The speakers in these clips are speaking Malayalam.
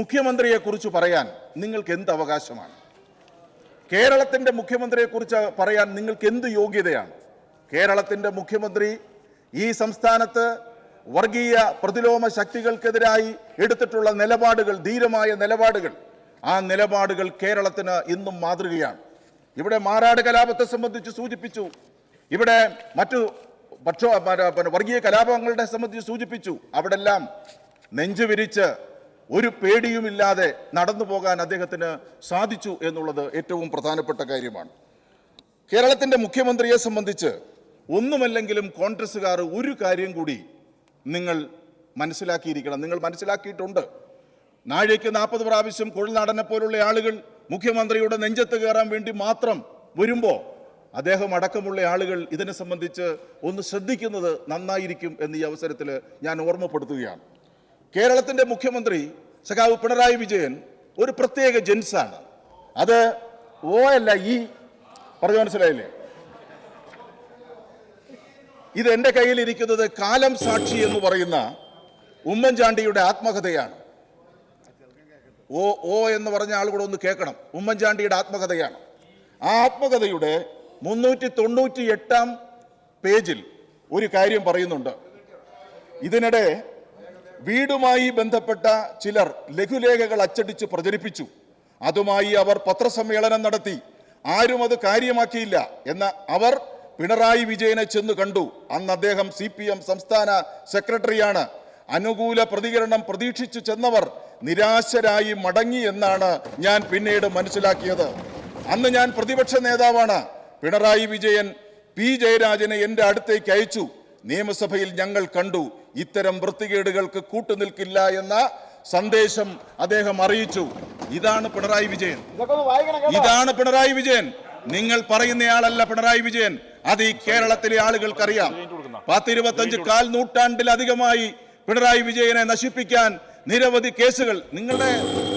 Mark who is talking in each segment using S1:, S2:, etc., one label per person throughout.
S1: മുഖ്യമന്ത്രിയെ കുറിച്ച് പറയാൻ നിങ്ങൾക്ക് എന്ത് അവകാശമാണ്? കേരളത്തിന്റെ മുഖ്യമന്ത്രിയെ കുറിച്ച് പറയാൻ നിങ്ങൾക്ക് എന്ത് യോഗ്യതയാണ്? കേരളത്തിന്റെ മുഖ്യമന്ത്രി ഈ സംസ്ഥാനത്ത് വർഗീയ പ്രതിലോമ ശക്തികൾക്കെതിരായി എടുത്തിട്ടുള്ള നിലപാടുകൾ ധീരമായ നിലപാടുകൾ ആ നിലപാടുകൾ കേരളത്തിന് ഇന്നും മാതൃകയാണ്. ഇവിടെ മാറാട് കലാപത്തെ സംബന്ധിച്ച് സൂചിപ്പിച്ചു. ഇവിടെ മറ്റു പക്ഷോ വർഗീയ കലാപങ്ങളുടെ സംബന്ധിച്ച് സൂചിപ്പിച്ചു. അവിടെല്ലാം നെഞ്ചു വിരിച്ച് ഒരു പേടിയുമില്ലാതെ നടന്നു പോകാൻ അദ്ദേഹത്തിന് സാധിച്ചു എന്നുള്ളത് ഏറ്റവും പ്രധാനപ്പെട്ട കാര്യമാണ്. കേരളത്തിന്റെ മുഖ്യമന്ത്രിയെ സംബന്ധിച്ച് ഒന്നുമല്ലെങ്കിലും കോൺഗ്രസ്സുകാർ ഒരു കാര്യം കൂടി നിങ്ങൾ മനസ്സിലാക്കിയിരിക്കണം. നിങ്ങൾ മനസ്സിലാക്കിയിട്ടുണ്ട്. നാഴേക്ക് നാൽപ്പത് പ്രാവശ്യം കുഴൽനാടനെ പോലുള്ള ആളുകൾ മുഖ്യമന്ത്രിയുടെ നെഞ്ചത്ത് കയറാൻ വേണ്ടി മാത്രം വരുമ്പോൾ അദ്ദേഹം അടക്കമുള്ള ആളുകൾ ഇതിനെ സംബന്ധിച്ച് ഒന്ന് ശ്രദ്ധിക്കുന്നത് നന്നായിരിക്കും എന്ന് ഈ അവസരത്തിൽ ഞാൻ ഓർമ്മപ്പെടുത്തുകയാണ്. കേരളത്തിന്റെ മുഖ്യമന്ത്രി സഖാവ് പിണറായി വിജയൻ ഒരു പ്രത്യേക ജെൻസാണ്. അത് ഓ അല്ല ഈ പറഞ്ഞു മനസ്സിലായില്ലേ? ഇത് എന്റെ കയ്യിലിരിക്കുന്നത് കാലം സാക്ഷി എന്ന് പറയുന്ന ഉമ്മൻചാണ്ടിയുടെ ആത്മകഥയാണ്. ഓ ഓ എന്ന് പറഞ്ഞ ആൾ കൂടെ ഒന്ന് കേൾക്കണം. ഉമ്മൻചാണ്ടിയുടെ ആത്മകഥയാണ്. ആ ആത്മകഥയുടെ മുന്നൂറ്റി തൊണ്ണൂറ്റി എട്ടാം പേജിൽ ഒരു കാര്യം പറയുന്നുണ്ട്. ഇതിനിടെ വീടുമായി ബന്ധപ്പെട്ട ചിലർ ലഘുലേഖകൾ അച്ചടിച്ച് പ്രചരിപ്പിച്ചു. അതുമായി അവർ പത്രസമ്മേളനം നടത്തി. ആരും അത് കാര്യമാക്കിയില്ല എന്ന അവർ പിണറായി വിജയനെ ചെന്ന് കണ്ടു. അന്ന് അദ്ദേഹം സി പി എം സംസ്ഥാന സെക്രട്ടറിയാണ്. അനുകൂല പ്രതികരണം പ്രതീക്ഷിച്ചു ചെന്നവർ നിരാശരായി മടങ്ങി എന്നാണ് ഞാൻ പിന്നീട് മനസ്സിലാക്കിയത്. അന്ന് ഞാൻ പ്രതിപക്ഷ നേതാവാണ്. പിണറായി വിജയൻ പി ജയരാജനെ എന്റെ അടുത്തേക്ക് അയച്ചു. നിയമസഭയിൽ ഞങ്ങൾ കണ്ടു. ഇത്തരം വൃത്തികേടുകൾക്ക് കൂട്ടുനിൽക്കില്ല എന്ന സന്ദേശം അദ്ദേഹം അറിയിച്ചു. ഇതാണ് പിണറായി വിജയൻ. ഇതാണ് പിണറായി വിജയൻ. നിങ്ങൾ പറയുന്നയാളല്ല പിണറായി വിജയൻ. അത് ഈ കേരളത്തിലെ ആളുകൾക്കറിയാം. പത്തിരുപത്തഞ്ച് കാൽ നൂറ്റാണ്ടിലധികമായി പിണറായി വിജയനെ നശിപ്പിക്കാൻ നിരവധി കേസുകൾ. നിങ്ങളുടെ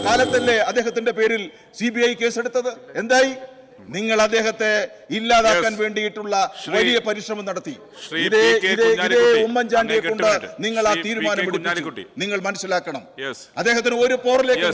S1: കാലത്തല്ലേ അദ്ദേഹത്തിന്റെ പേരിൽ സി ബി ഐ കേസെടുത്തത്? എന്തായി? നിങ്ങൾ അദ്ദേഹത്തെ ഇല്ലാതാക്കാൻ വേണ്ടിയിട്ടുള്ള വലിയ പരിശ്രമം നടത്തി ഇതേ. ഇതേ ഇതേ. ഉമ്മൻചാണ്ടിയെ കൊണ്ട് നിങ്ങൾ ആ. തീരുമാനം നിങ്ങൾ മനസ്സിലാക്കണം അദ്ദേഹത്തിന് ഒരു പോറിലേക്ക്.